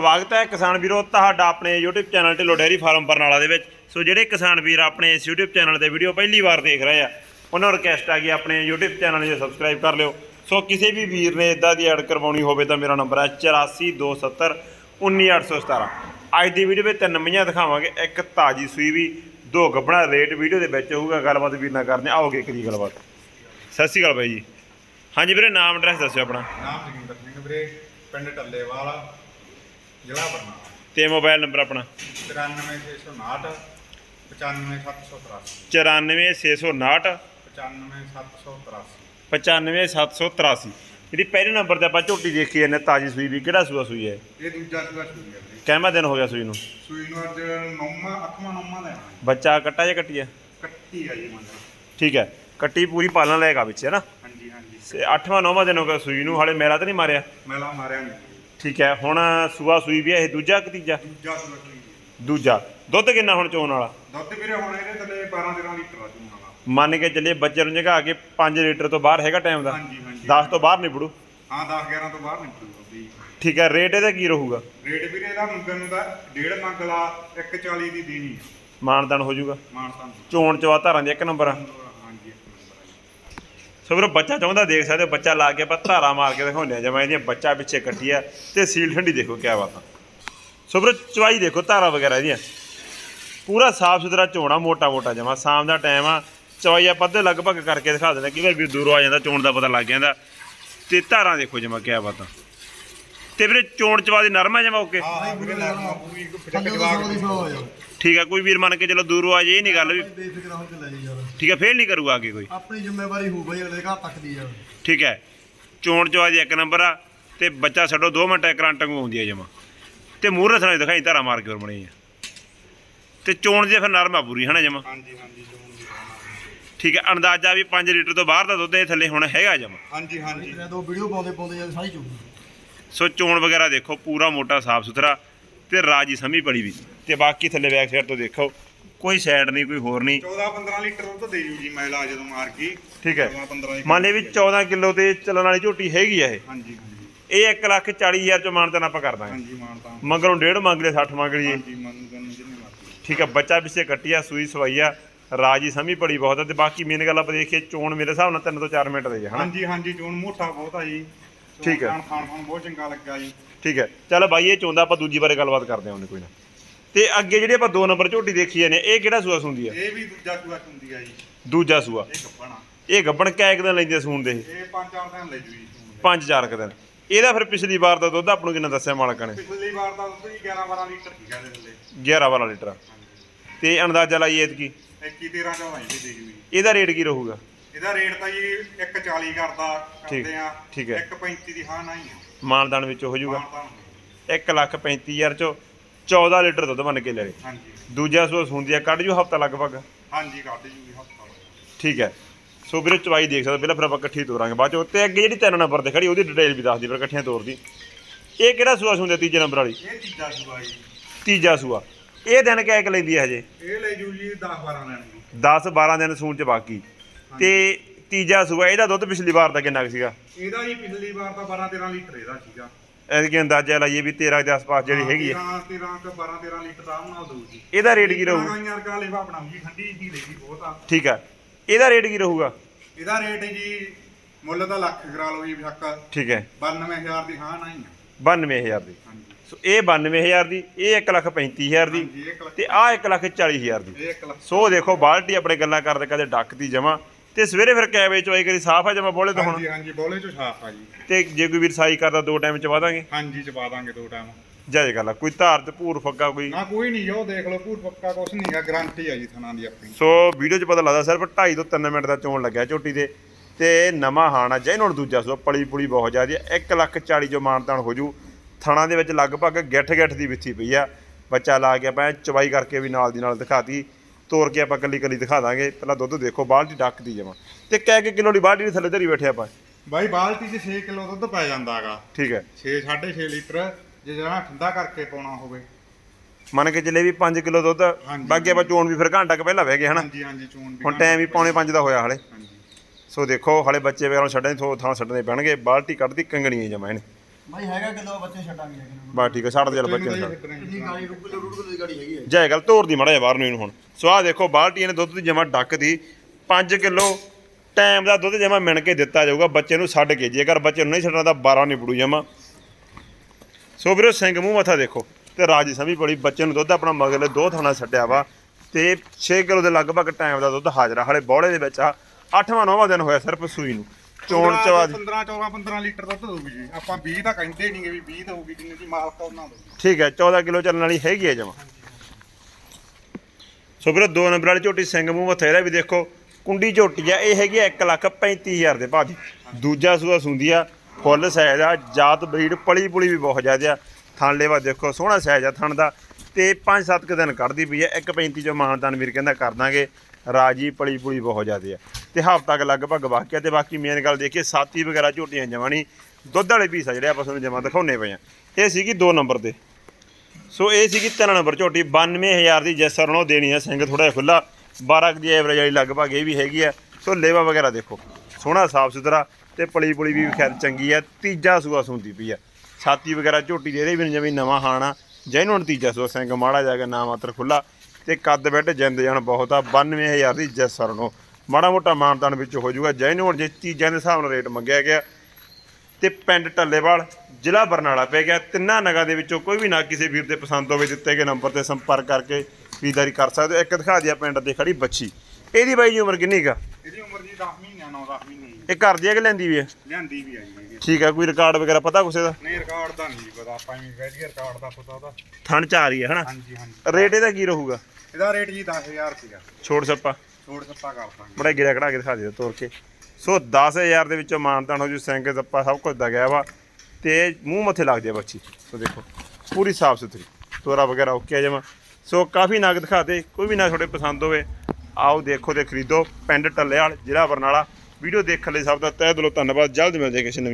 ਸਵਾਗਤ ਹੈ ਕਿਸਾਨ ਵੀਰੋ, ਤੁਹਾਡਾ ਆਪਣੇ YouTube channel Dhillon dairy farm Barnala ਦੇ ਵਿੱਚ। ਸੋ ਜਿਹੜੇ ਕਿਸਾਨ ਵੀਰ ਆਪਣੇ ਇਸ YouTube ਚੈਨਲ ਤੇ ਵੀਡੀਓ ਪਹਿਲੀ ਵਾਰ ਦੇਖ ਰਹੇ ਆ, ਉਹਨਾਂ ਨੂੰ ਰਿਕਵੈਸਟ ਆ ਕਿ ਆਪਣੇ YouTube ਚੈਨਲ ਨੂੰ ਸਬਸਕ੍ਰਾਈਬ ਕਰ ਲਿਓ। ਸੋ ਕਿਸੇ ਵੀ ਵੀਰ ਨੇ ਇਦਾਂ ਦੀ ਐਡ ਕਰਵਾਉਣੀ ਹੋਵੇ ਤਾਂ ਮੇਰਾ ਨੰਬਰ ਹੈ 8427 19817 ਅੱਜ ਦੀ ਵੀਡੀਓ ਵਿੱਚ ਤਿੰਨ ਮਈਆਂ ਦਿਖਾਵਾਂਗੇ, ਇੱਕ ਤਾਜੀ ਸੂਈ ਵੀ, ਦੋ ਗੱਬਣਾ ਰੇਟ ਵੀਡੀਓ ਦੇ ਵਿੱਚ ਹੋਊਗਾ। ਗੱਲਬਾਤ ਵੀਰ ਨਾਲ ਕਰਦੇ ਹਾਂ। ਆਓਗੇ ਕਰੀ ਗੱਲਬਾਤ। ਸਤਿ ਸ਼੍ਰੀ ਅਕਾਲ ਬਾਈ ਜੀ। ਹਾਂਜੀ ਵੀਰੇ, ਨਾਮ ਐਡਰੈਸ ਦੱਸਿਓ ਆਪਣਾ। ਨਾਮ ਜਗਿੰਦਰ ਸਿੰਘ ਵੀਰੇ, ਪਿੰਡ ਟੱਲੇਵਾਲ ਜ਼ਿਲ੍ਹਾ ਬਰਨਾਲਾ। ਤੇ ਮੋਬਾਈਲ ਨੰਬਰ ਆਪਣਾ? 93659 95783 94659 95783 95783 ਜਿਹੜੀ ਪਹਿਲੇ ਨੰਬਰ ਤੇ ਆਪਾਂ ਝੋਟੀ ਦੇਖੀ ਇਹਨੇ ਤਾਜੀ ਸੂਈ ਵੀ ਕਿਹੜਾ ਸੂਆ ਸੂਈ ਹੈ? ਇਹ ਦੂਜਾ ਸੂਆ ਸੂਈ ਹੈ ਵੀਰੇ ਕਹਿਮਾ ਦਿਨ ਹੋ ਗਿਆ ਸੂਈ ਨੂੰ? ਸੂਈ ਨੂੰ ਅੱਜ ਨੌਵਾਂ ਅੱਠਵਾਂ ਨੌਵਾਂ ਦਾ ਹੈ। ਬੱਚਾ ਕੱਟਾ ਜਾਂ ਕੱਟੀ ਹੈ ਕੱਟੀ ਆ ਜੀ ਮੰਨ ਠੀਕ ਹੈ। ਕੱਟੀ ਪੂਰੀ ਪਾਲਣ ਲਾਇਕਾ ਵਿੱਚ ਹੈ ਨਾ? ਹਾਂਜੀ ਹਾਂਜੀ। ਤੇ 8ਵਾਂ 9ਵਾਂ ਦਿਨ ਹੋ ਗਿਆ ਸੂਈ ਨੂੰ। ਹਾਲੇ ਮੇਰਾ ਤਾਂ ਨਹੀਂ ਮਾਰਿਆ? ਮੈਲਾ ਮਾਰਿਆ ਨਹੀਂ ਠੀਕ ਹੈ ਹੁਣ ਸੂਆ ਸੂਈ ਵੀ ਹੈ ਇਹ ਦੂਜਾ ਕਿ ਤੀਜਾ? ਦੂਜਾ ਹੈ। ਦੂਜਾ। ਦੁੱਧ ਕਿੰਨਾ ਹੁਣ ਚੋਣ ਵਾਲਾ? ਦੁੱਧ ਵੀਰੇ ਹੁਣ ਇਹਦੇ ਥੱਲੇ 12 13 ਲੀਟਰ ਆ ਚੂਣ ਵਾਲਾ। ਮੰਨ ਕੇ ਚੱਲੇ ਬੱਚੇ ਨੂੰ ਜਗਾ ਕੇ 5 ਲੀਟਰ ਤੋਂ ਬਾਹਰ ਹੈਗਾ ਟਾਈਮ ਦਾ। ਹਾਂਜੀ ਹਾਂਜੀ। 10 ਤੋਂ ਬਾਹਰ ਨਹੀਂ ਬੜੂ ਹਾਂ 10 11 ਤੋਂ ਬਾਹਰ ਨਿਕਲੂਗਾ ਵੀ ਠੀਕ ਹੈ ਰੇਟ ਇਹਦਾ ਕੀ ਰਹੂਗਾ? ਰੇਟ ਵੀਰੇ ਇਹਦਾ ਮੰਗਣ ਨੂੰ ਦਾ ਡੇਢ ਮੰਗ ਲਾ 140 ਦੀ ਦੇਣੀ। ਮਾਨਦਾਨ ਹੋ ਜਾਊਗਾ। ਮਾਨਸਾ ਨੂੰ ਚੋਣ ਚਵਾ ਧਾਰਾਂ ਦੀ ਇੱਕ ਨੰਬਰ ਆ ਹਾਂਜੀ ਇੱਕ ਨੰਬਰ ਆ ਜੀ। ਸੋ ਵੀਰੋ, ਬੱਚਾ ਚਾਹੁੰਦਾ ਦੇਖ ਸਕਦੇ ਹੋ, ਬੱਚਾ ਲਾ ਕੇ ਆਪਾਂ ਧਾਰਾ ਮਾਰ ਕੇ ਦਿਖਾਉਂਦੇ ਆ ਜਮਾਂ ਇਹਦੀਆਂ ਬੱਚਾ ਪਿੱਛੇ ਕੱਟੀ ਆ ਤੇ ਸੀਲ ਠੰਡੀ ਦੇਖੋ ਕਿਆ ਬਾਤ ਆ। ਸੋ ਵੀਰੋ ਚਵਾਈ ਦੇਖੋ ਧਾਰਾ ਵਗੈਰਾ ਇਹਦੀਆਂ। ਪੂਰਾ ਸਾਫ਼ ਸੁਥਰਾ ਚੋਣਾ ਮੋਟਾ ਮੋਟਾ ਜਮਾ, ਸ਼ਾਮ ਦਾ ਟਾਈਮ ਆ ਚਵਾਈ ਆਪਾਂ ਅੱਧੇ ਲਗਭਗ ਕਰਕੇ ਦਿਖਾ ਦਿੰਦੇ ਕਿ ਵਾਰ ਵੀ ਦੂਰੋਂ ਆ ਜਾਂਦਾ, ਚੋਣ ਦਾ ਪਤਾ ਲੱਗ ਜਾਂਦਾ। ਤੇ ਧਾਰਾਂ ਦੇਖੋ ਜਮਾ ਕਿਆ ਬਾਤ ਆ। ਤੇ ਵੀਰੇ ਚੋਣ ਚਵਾ ਦੀ ਨਰਮ ਆ ਜਮਾ ਓਕੇ? ਹਾਂ ਹਾਂ ਵੀਰੇ ਨਰਮਾ ਪੂਰੀ ਇੱਕ ਫਿਟਕ ਥੱਲੇ ਜਵਾਕ ਤੋਂ ਦੀ। ਸੌ ਆ ਠੀਕ ਆ ਕੋਈ ਵੀਰ ਮੰਨ ਕੇ ਚਲੋ ਦੂਰੋਂ ਆ ਜੇ ਇਹ ਨਹੀਂ ਗੱਲ ਵੀ ਬੇਫਿਕਰ ਹੋ ਕੇ ਲੈ ਜੀ ਯਾਰ। ਠੀਕ ਆ ਫੇਲ ਨਹੀਂ ਕਰੂਗਾ ਅੱਗੇ ਕੋਈ। ਆਪਣੀ ਜ਼ਿੰਮੇਵਾਰੀ ਹੋਊ ਬਈ ਅਗਲੇ ਘਰ ਤੱਕ ਦੀ ਯਾਰ। ਠੀਕ ਹੈ ਚੋਣ ਚਵਾ ਦੀ ਇੱਕ ਨੰਬਰ ਆ ਤੇ ਬੱਚਾ ਛੱਡੋ 2 ਮਿੰਟ ਕਰੰਟ ਵਾਂਗੂ ਆਉਂਦੀ ਹੈ ਜਮਾ। ਤੇ ਮੂਹਰੇ ਥਾਣੇ ਦਿਖਾਈ ਧਾਰਾ ਮਾਰ ਕੇ ਹੋਰ ਬਣੀ ਆ। ਤੇ ਚੋਣ ਦੀ ਫਿਰ ਨਰਮ ਆ ਪੂਰੀ ਹਨਾ ਜਮਾ? ਹਾਂਜੀ ਹਾਂਜੀ ਚੋਣ ਦੀ ਠੀਕ ਹੈ ਅੰਦਾਜ਼ਾ ਵੀ 5 ਲੀਟਰ ਤੋਂ ਬਾਹਰ ਦਾ ਦੁੱਧ ਇਹ ਥੱਲੇ ਹੁਣ ਹੈਗਾ ਜਮਾ। ਹਾਂਜੀ ਹਾਂਜੀ। ਦੋ ਵੀਡੀਓ ਪਾਉਂਦੇ ਪਾਉਂਦੇ ਜਦ ਸਾਰੀ ਚੁੱਕ ਸੋ ਚੋਣ ਵਗੈਰਾ ਦੇਖੋ ਪੂਰਾ ਮੋਟਾ ਸਾਫ਼ ਸੁਥਰਾ ਤੇ ਰਾਜੀ ਸਮੀ ਪੜੀ ਵੀ। ਤੇ ਬਾਕੀ ਥੱਲੇ ਬੈਕ ਸਾਈਡ ਤੋਂ ਦੇਖੋ ਕੋਈ ਸਾਈਡ ਨਹੀਂ ਕੋਈ ਹੋਰ ਨਹੀਂ। 14 15 ਲੀਟਰ ਉਹ ਤਾਂ ਦੇ ਜੂ ਜੀ ਮੈਲਾ ਜਦੋਂ ਮਾਰ ਕੇ। ਠੀਕ ਹੈ। 14 15 ਲੀਟਰ ਮੰਨ ਲਈ ਵੀ 14 ਕਿਲੋ ਤੇ ਚੱਲਣ ਵਾਲੀ ਝੋਟੀ ਹੈਗੀ ਆ ਇਹ। ਹਾਂਜੀ ਹਾਂਜੀ। ਇਹ 1 ਲੱਖ 40 ਹਜ਼ਾਰ ਚ ਮਾਨਤਨ ਆਪਾਂ ਕਰ ਦਾਂਗੇ। ਹਾਂਜੀ ਮਾਨਤਾ ਮਗਰੋਂ ਡੇਢ ਮੰਗ ਲਿਆ 60 ਮੰਗ ਲਈਏ। ਹਾਂਜੀ ਜਿੰਨੇ ਠੀਕ ਹੈ ਬੱਚਾ ਪਿੱਛੇ ਕੱਟਿਆ ਸੂਈ ਸਵਾਈ ਆ ਰਾਜੀ ਸਮੀ ਬੜੀ ਬਹੁਤ ਹੈ ਤੇ ਬਾਕੀ ਮੇਨ ਗੱਲ ਆਪਾਂ ਦੇਖੀਏ ਚੋਣ ਮੇਰੇ ਹਿਸਾਬ ਨਾਲ 3 ਤੋਂ 4 ਮਿੰਟ ਦੀ ਹੈ ਹਾਂਜੀ ਹਾਂਜੀ ਚੋਣ ਮੋਟਾ ਬਹੁਤ ਆ ਜੀ। ਠੀਕ ਹੈ। ਖਾਣ ਖਾਣ ਖਾਣ ਬਹੁਤ ਚੰਗਾ ਲੱਗਾ ਜੀ। ਠੀਕ ਹੈ। ਚੱਲ ਬਾਈ ਇਹ ਚੋਂਦਾ ਆਪਾਂ ਦੂਜੀ ਬਾਰੇ ਗੱਲਬਾਤ ਕਰਦੇ ਹਾਂ ਉਹਨੇ ਕੋਈ ਨਾ। ਤੇ ਅੱਗੇ ਜਿਹੜੀ ਆਪਾਂ ਦੋ ਨੰਬਰ ਝੋਟੀ ਦੇਖੀ ਨੇ ਇਹ ਕਿਹੜਾ ਸੂਆ ਸੁੰਦੀ ਆ? ਇਹ ਵੀ ਦੂਜਾ ਸੂਆ ਹੁੰਦੀ ਆ ਜੀ। ਦੂਜਾ ਸੂਆ। ਇਹ ਗੱਬਣ। ਕੈ ਇੱਕ ਦਿਨ ਲੈਂਦੇ ਸੂਣ ਦੇ ਇਹ? ਇਹ ਪੰਜ ਚਾਰ ਦਿਨ ਲੈ ਜੂ ਜੀ ਸੂਣ ਦੇ। ਪੰਜ ਚਾਰ ਕੁ ਦਿਨ। ਇਹਦਾ ਫਿਰ ਪਿਛਲੀ ਵਾਰ ਦਾ ਦੁੱਧ ਆਪਾਂ ਨੂੰ ਕਿੰਨਾ ਦੱਸਿਆ ਮਾਲਕਾਂ ਨੇ? ਪਿਛਲੀ ਵਾਰ ਦਾ ਦੁੱਧ ਜੀ 11 12 ਲੀਟਰ ਸੀਗਾ ਇਹਦੇ ਥੱਲੇ। 11 ਵਾਲਾ ਲੀਟਰ। ਤੇ ਅੰਦਾਜ਼ਾ ਲਾਈਏ ਐਤਕੀ? 21 13 ਚੌਂ ਆਈ ਜੀ ਦੇ ਜੂ ਜੀ ਇਹਦਾ ਰੇਟ ਕੀ ਰਹੂਗਾ? ਇਹਦਾ ਰੇਟ ਤਾਂ ਜੀ 140 ਕਰਦਾ ਕਰਦੇ ਆ। ਠੀਕ ਹੈ। 135 ਦੀ ਹਾਂ ਨਹੀਂ ਮਾਨਦਾਨ ਵਿੱਚ ਹੋ ਜਾਊਗਾ ਮਾਨਤਾ 1 ਲੱਖ 35000 ਚੋਂ 14 ਲੀਟਰ ਦੁੱਧ ਬਣ ਕੇ ਲੈ ਲਏ। ਹਾਂਜੀ। ਦੂਜਾ ਸੂਆ ਸੁੰਦੀ ਆ ਕੱਢ ਜੂ ਹਫਤਾ ਲਗਭਗ। ਹਾਂਜੀ ਕੱਢ ਜੂਗੀ ਹਫਤਾ। ਠੀਕ ਹੈ। ਸੋ ਵੀਰੇ ਚਵਾਈ ਦੇਖ ਸਕਦੇ ਪਹਿਲਾਂ ਫਿਰ ਆਪਾਂ ਇਕੱਠੀ ਤੋਰਾਂਗੇ। ਬਾਅਦ ਚੋਂ ਤੇ ਅੱਗੇ ਜਿਹੜੀ ਤਿੰਨ ਨੰਬਰ ਤੇ ਖੜੀ ਉਹਦੀ ਡਿਟੇਲ ਵੀ ਦੱਸ ਦੀ ਫਿਰ ਇਕੱਠੀਆਂ ਤੋਰਦੀ। ਇਹ ਕਿਹੜਾ ਸੂਆ ਸੁੰਦੇ ਤੀਜੇ ਨੰਬਰ ਵਾਲੀ? ਇਹ ਤੀਜਾ ਸੂਆ ਜੀ। ਤੀਜਾ ਸੂਆ। ਇਹ ਦਿਨ ਕਿਆ ਇੱਕ ਲੈਂਦੀ ਹੈ ਹਜੇ? ਇਹ ਲੈ ਜੂ ਜੀ 10 12 ਦਿਨ ਜੀ 10 12 ਦਿਨ ਸੂਣ ਚ ਬਾਕੀ। ਤੇ ਤੀਜਾ ਸੂਆ ਇਹਦਾ ਦੁੱਧ ਪਿਛਲੀ ਵਾਰ ਦਾ ਕਿੰਨਾ ਕੁ ਸੀਗਾ? ਇਹਦਾ ਜੀ ਪਿਛਲੀ ਵਾਰ ਤਾਂ 12 13 ਲੀਟਰ ਇਹਦਾ ਸੀਗਾ। ਐਤਕੀ ਅੰਦਾਜ਼ਾ ਲਾਈਏ ਵੀ 13 ਦੇ ਆਸ-ਪਾਸ ਜਿਹੜੀ ਹੈਗੀ ਹੈ 13 13 ਕ 12 13 ਲੀਟਰ ਦਾ ਨਾਲ ਇਹਦਾ ਰੇਟ ਕੀ ਰਹੂ ਗਾਈਆਂ ਵਰਗਾ ਲੇਵਾ ਬਣਾਉ ਜੀ ਠੰਡੀ ਜੀ ਲੈਗੀ ਬਹੁਤ ਆ। ਠੀਕ ਹੈ ਇਹਦਾ ਰੇਟ ਕੀ ਰਹੂਗਾ? ਇਹਦਾ ਰੇਟ ਜੀ ਮੁੱਲ ਤਾਂ ਲੱਖ ਕਰਾ ਲਓ ਜੀ ਠੀਕ ਹੈ। 92000 ਦੀ ਹਾਂ ਨਹੀਂ ਆ। 92000 ਦੀ। ਹਾਂਜੀ। ਸੋ ਇਹ 92000 ਦੀ ਇਹ 1 ਲੱਖ 35000 ਦੀ ਹਾਂਜੀ 1 ਲੱਖ ਤੇ ਆਹ 1 ਲੱਖ 40000 ਦੀ। ਇਹ 1 ਲੱਖ ਸੋ ਦੇਖੋ ਬਾਲਟੀ ਆਪਣੇ ਗੱਲਾਂ ਕਰਦੇ ਕਦੇ ਡੱਕਦੀ ਜਮਾ। ਤੇ ਸਵੇਰੇ ਫਿਰ ਕੈਵੇ ਚੋਈ ਕਰੀ ਸਾਫ਼ ਆ ਜਮਾ ਬੋਲੇ ਤਾਂ ਹੁਣ? ਹਾਂਜੀ ਹਾਂਜੀ ਬੋਲੇ ਚ ਸਾਫ਼ ਆ ਜੀ। ਤੇ ਜੇ ਕੋਈ ਵੀਰ ਸਾਈ ਕਰਦਾ ਦੋ ਟਾਈਮ ਚਵਾ ਦਾਂਗੇ? ਹਾਂਜੀ ਚਪਾ ਦਾਂਗੇ ਦੋ ਟਾਈਮ। ਜਾਇਜ਼ ਗੱਲ ਆ ਕੋਈ ਧਾਰ ਤੇ ਭੂਰ ਫੱਗਾ ਕੋਈ? ਨਾ ਕੋਈ ਨਹੀਂ ਉਹ ਦੇਖ ਲਓ ਪੂਰ ਪੱਕਾ ਕੁਛ ਨਹੀਂ ਆ ਗਾਰੰਟੀ ਆ ਜੀ ਥਣਾ ਦੀ ਆਪਣੀ। ਸੋ ਵੀਡੀਓ 'ਚ ਪਤਾ ਲੱਗਦਾ ਸਿਰਫ 2.5 ਤੋਂ 3 ਮਿੰਟ ਦਾ ਚੋਣ ਲੱਗਿਆ ਝੋਟੀ ਦੇ ਤੇ ਨਵਾਂ ਹਾਣਾ ਜੈਨ ਹੁਣ ਦੂਜਾ ਸੋ ਪਲੀ ਪੁਲੀ ਬਹੁਤ ਜ਼ਿਆਦੀ ਹੈ 1 ਲੱਖ 40 ਜੋ ਮਾਨਤਾਨ ਹੋ ਜੂ ਥਣਾ ਦੇ ਵਿੱਚ ਲਗਭਗ ਗਿੱਠ ਗਿੱਠ ਦੀ ਵਿੱਥੀ ਪਈ ਆ ਬੱਚਾ ਲਾ ਕੇ ਆਪਾਂ ਚਵਾਈ ਕਰਕੇ ਵੀ ਨਾਲ ਦੀ ਨਾਲ ਦਿਖਾਤੀ। ਤੋਰ ਕੇ ਆਪਾਂ ਕੱਲੀ ਕੱਲੀ ਦਿਖਾ ਦਾਂਗੇ। ਪਹਿਲਾਂ ਦੁੱਧ ਦੇਖੋ ਬਾਲਟੀ ਡੱਕਦੀ ਜਮਾ ਤੇ ਕੈ ਕਿ ਕਿਲੋ ਦੀ ਬਾਲਟੀ ਦੇ ਥੱਲੇ ਧਰੀ ਬੈਠੇ ਆਪਾਂ। ਬਾਈ ਬਾਲਟੀ 'ਚ 6 ਕਿਲੋ ਦੁੱਧ ਪੈ ਜਾਂਦਾ ਹੈਗਾ। ਠੀਕ ਹੈ। 6 6.5 ਲੀਟਰ ਜੇ ਜਰਾ ਠੰਡਾ ਕਰਕੇ ਪਾਉਣਾ ਹੋਵੇ। ਮੰਨ ਕੇ ਚੱਲੇ ਵੀ 5 ਕਿਲੋ ਦੁੱਧ। ਬਾਕੀ ਆਪਾਂ ਚੋਣ ਵੀ ਫਿਰ ਘੰਟਾ ਕੁ ਪਹਿਲਾਂ ਬਹਿ ਗਏ ਹਨਾ? ਹਾਂਜੀ ਹਾਂਜੀ ਚੋਣ ਵੀ ਹੁਣ ਟਾਈਮ ਵੀ ਪੌਣੇ 5 ਦਾ ਹੋਇਆ ਹਲੇ। ਹਾਂਜੀ। ਸੋ ਦੇਖੋ ਹਲੇ ਬੱਚੇ ਵਗੈਰਾ ਨੂੰ ਛੱਡਣੇ ਥੋ ਥਾਂ ਛੱਡਣੇ ਪੈਣਗੇ। ਬਾਲਟੀ ਕੱਢਦੀ ਕੰਗਣੀ ਜਮਾ ਇਹਨੇ। ਬਾਈ ਹੈਗਾ ਕਿਲੋ ਬੱਚੇ ਛੱਡਾਂਗੇ ਬਸ ਠੀਕ ਹੈ ਛੱਡ ਦੇ ਚੱਲ ਬੱਚੇ ਨੂੰ ਛੱਡ। ਇੰਨੀ ਗਾੜੀ ਰੁਕ ਕਿਲੋ ਰੁਕ ਕਿਲੋ ਦੀ ਗਾੜੀ ਹੈਗੀ ਹੈ? ਜੈ ਗੱਲ ਤੋਰ ਦੀ ਮੜਾ ਬਾਹਰ ਨੂੰ ਇਹਨੂੰ ਹੁਣ। ਸੋ ਆਹ ਦੇਖੋ ਬਾਲਟੀਆਂ ਨੇ ਦੁੱਧ ਦੀ ਜਮਾ ਡੱਕ ਦੀ 5 ਕਿਲੋ ਟਾਈਮ ਦਾ ਦੁੱਧ ਜਮਾ ਮਿਣ ਕੇ ਦਿੱਤਾ ਜਾਊਗਾ। ਬੱਚੇ ਨੂੰ ਛੱਡ ਕੇ ਜੇਕਰ ਬੱਚੇ ਨੂੰ ਨਹੀਂ ਛੱਡਣਾ ਤਾਂ 12 ਨਹੀਂ ਬੜੂ ਜਮਾ। ਸੋ ਵੀਰੋ ਸਿੰਘ ਮੂੰਹ ਮੱਥਾ ਦੇਖੋ ਤੇ ਰਾਜੀ ਸਮੀ ਬੜੀ ਬੱਚੇ ਨੂੰ ਦੁੱਧ ਆਪਣਾ ਮਗਲੇ ਦੋ ਥਾਣਾ ਛੱਡਿਆ ਵਾ ਤੇ 6 ਕਿਲੋ ਦੇ ਲਗਭਗ ਟਾਈਮ ਦਾ ਦੁੱਧ ਹਾਜ਼ਰਾ। ਹਲੇ ਬੌਲੇ ਦੇ ਵਿੱਚ ਆ। 8ਵਾਂ 9ਵਾਂ ਦਿਨ ਹੋਇਆ ਸਿਰਫ ਸੂਈ ਨੂੰ। ਚੋਣ ਚਵਾ 15 14 15 ਲੀਟਰ ਦੁੱਧ ਦਊਗੀ ਜੀ। ਆਪਾਂ 20 ਤਾਂ ਕਹਿੰਦੇ ਨਹੀਂਗੇ ਵੀ 20 ਦਊਗੀ ਜਿੰਨੇ ਦੀ ਮਾਲਕ ਉਹਨਾਂ ਦਊਗੀ ਠੀਕ ਹੈ 14 ਕਿਲੋ ਚੱਲਣ ਵਾਲੀ ਹੈਗੀ ਹੈ ਜਮਾ। ਸੋ ਵੀਰੋ ਦੋ ਨੰਬਰ ਵਾਲੀ ਝੋਟੀ ਸਿੰਘ ਮੂੰਹ ਇਹਦਾ ਵੀ ਦੇਖੋ ਕੁੰਡੀ ਝੋਟੀ ਆ ਇਹ ਹੈਗੀ ਆ 1 ਲੱਖ 35000 ਦੇ ਭਾਜੀ ਦੂਜਾ ਸੂਆ ਸੁੰਦੀ ਆ ਫੁੱਲ ਸਾਈਜ਼ ਆ ਜਾਤ ਬਰੀਡ ਪਲੀ ਪੁਲੀ ਵੀ ਬਹੁਤ ਜ਼ਿਆਦਾ ਆ। ਥਣ ਲੇਵਾ ਦੇਖੋ ਸੋਹਣਾ ਸਾਈਜ਼ ਆ ਥਣ ਦਾ। ਤੇ 5-7 ਕੁ ਦਿਨ ਕੱਢਦੀ ਪਈ ਆ 1.35 ਚੋਂ ਮਾਨਦਾਨ ਵੀਰ ਕਹਿੰਦਾ ਕਰ ਦਾਂਗੇ। ਰਾਜੀ ਪਲੀ ਪੁਲੀ ਬਹੁਤ ਜ਼ਿਆਦਾ ਆ। ਤੇ ਹਫ਼ਤਾ ਕੁ ਲਗਭਗ ਵਾਕਿਆ ਤੇ ਬਾਕੀ ਮੇਨ ਗੱਲ ਦੇਖੀਏ, ਸਾਤੀ ਵਗੈਰਾ ਝੋਟੀਆਂ ਜਮਾਣੀ ਦੁੱਧ ਵਾਲੇ ਪੀਸ ਆ ਜਿਹੜੇ ਆਪਾਂ ਤੁਹਾਨੂੰ ਜਮਾ ਦਿਖਾਉਣੇ ਪਏ ਆ। ਇਹ ਸੀਗੀ 2 ਨੰਬਰ ਤੇ ਸੋ ਇਹ ਸੀਗੀ ਤਿੰਨ ਨੰਬਰ ਝੋਟੀ 92000 ਦੀ ਜੈਸਰ ਨੂੰ ਦੇਣੀ ਹੈ ਸਿੰਘ ਥੋੜਾ ਜਿਹਾ ਖੁੱਲਾ 12 ਕੁ ਦੀ ਐਵਰੇਜ ਵਾਲੀ ਲਗਭਗ ਇਹ ਵੀ ਹੈਗੀ ਆ। ਸੋ ਲੇਵਾ ਵਗੈਰਾ ਦੇਖੋ, ਸੋਹਣਾ ਸਾਫ਼ ਸੁਥਰਾ ਤੇ ਪਲੀ ਪੁਲੀ ਵੀ ਖੈਰ ਚੰਗੀ ਆ, ਤੀਜਾ ਸੂਆ ਸੁੰਦੀ ਪਈ ਆ। ਛਾਤੀ ਵਗੈਰਾ ਝੋਟੀ ਦੇ ਇਹਦੇ ਵੀ ਜਿਵੇਂ ਨਵਾਂ ਹਾਣਾ ਜੈਨੂਨ ਤੀਜਾ ਸੂਆ, ਸਿੰਘ ਮਾੜਾ ਜਾ ਕੇ ਨਾ ਮਾਤਰ ਖੁੱਲਾ ਤੇ ਕੱਦ ਬੈਠ ਜਿੰਦ ਜਾਣ ਬਹੁਤ ਆ 92000 ਦੀ ਜੈਸਰ ਨੂੰ ਮਾੜਾ ਮੋਟਾ ਮਾਨਤਾਨ ਵਿੱਚ ਹੋ ਜਾਊਗਾ। ਜੈਨੂਨ ਜੇ ਚੀਜ਼ਾਂ ਦੇ ਹਿਸਾਬ ਨਾਲ ਰੇਟ ਮੰਗਿਆ ਗਿਆ ਤੇ ਪਿੰਡ ਟੱਲੇਵਾਲ ਜ਼ਿਲ੍ਹਾ ਬਰਨਾਲਾ ਪੈ ਗਿਆ। ਤਿੰਨਾਂ ਨਗਾਂ ਦੇ ਵਿੱਚੋਂ ਕੋਈ ਵੀ ਨਾ ਕਿਸੇ ਵੀਰ ਦੇ ਪਸੰਦ ਹੋਵੇ ਦਿੱਤੇ ਗਏ ਨੰਬਰ ਤੇ ਸੰਪਰਕ ਕਰਕੇ ਖਰੀਦਦਾਰੀ ਕਰ ਸਕਦੇ ਹੋ। ਇੱਕ ਦਿਖਾ ਦਿਆ ਪਿੰਡ ਦੇ ਖੜੀ ਬੱਚੀ। ਇਹਦੀ ਬਾਈ ਦੀ ਉਮਰ ਕਿੰਨੀ ਕਾ ਇਹਦੀ ਉਮਰ ਜੀ 10 ਮਹੀਨਿਆਂ 9-10 ਮਹੀਨੇ ਜੀ। ਇਹ ਘਰ ਦੀ ਹੈ ਕਿ ਲੈਂਦੀ ਵੀ ਹੈ ਲਿਆਂਦੀ ਵੀ ਆਈ ਹੈਗੀ ਠੀਕ ਹੈ ਕੋਈ ਰਿਕਾਰਡ ਵਗੈਰਾ ਪਤਾ ਕੁਛ ਦਾ? ਨਹੀਂ ਰਿਕਾਰਡ ਦਾ ਨਹੀਂ ਪਤਾ। ਆਪਾਂ ਐਵੇਂ ਕਹਿ ਦਈਏ ਰਿਕਾਰਡ ਦਾ ਪਤਾ ਉਹਦਾ। ਥਣ ਚ ਆ ਰਹੀ ਹੈ ਹਨਾ? ਹਾਂਜੀ ਹਾਂਜੀ। ਰੇਟ ਇਹਦਾ ਕੀ ਰਹੂਗਾ? ਇਹਦਾ ਰੇਟ ਜੀ 10000 ਸੀਗਾ ਛੋੜ ਸੱਪਾ ਛੋੜ ਸੱਪਾ ਕਰ ਦਾਂਗੇ। ਬੜਾ ਗਿਰਿਆ ਕਢਾ ਕੇ ਦਿਖਾ ਦਿਓ ਤੋਰ ਕੇ। ਸੋ 10000 ਦੇ ਵਿੱਚੋਂ ਮਾਨਤਾਨ ਹੋ ਜੂ, ਸਿੰਘ ਸੱਪਾ ਸਭ ਕੁਝ ਦਾ ਗਿਆ ਵਾ ਤੇ ਮੂੰਹ ਮੱਥੇ ਲੱਗਦੀ ਆ ਬੱਚੀ। ਸੋ ਦੇਖੋ, ਪੂਰੀ ਸਾਫ਼ ਸੁਥਰੀ, ਤੋਰਾ ਵਗੈਰਾ ਓਕੇ ਆ ਜਮਾ। ਸੋ ਕਾਫੀ ਨਗ ਦਿਖਾਤੇ ਕੋਈ ਵੀ ਨਾ ਤੁਹਾਡੇ ਪਸੰਦ ਹੋਵੇ, ਆਓ ਦੇਖੋ ਤੇ ਖਰੀਦੋ। ਪਿੰਡ ਟੱਲੇਵਾਲ, ਜ਼ਿਲ੍ਹਾ ਬਰਨਾਲਾ। ਵੀਡੀਓ ਦੇਖਣ ਲਈ ਸਭ ਦਾ ਤਹਿ ਦਿਲੋਂ ਧੰਨਵਾਦ, ਜਲਦ ਮਿਲਦੇ ਕਿਸੇ ਨਵੀਂ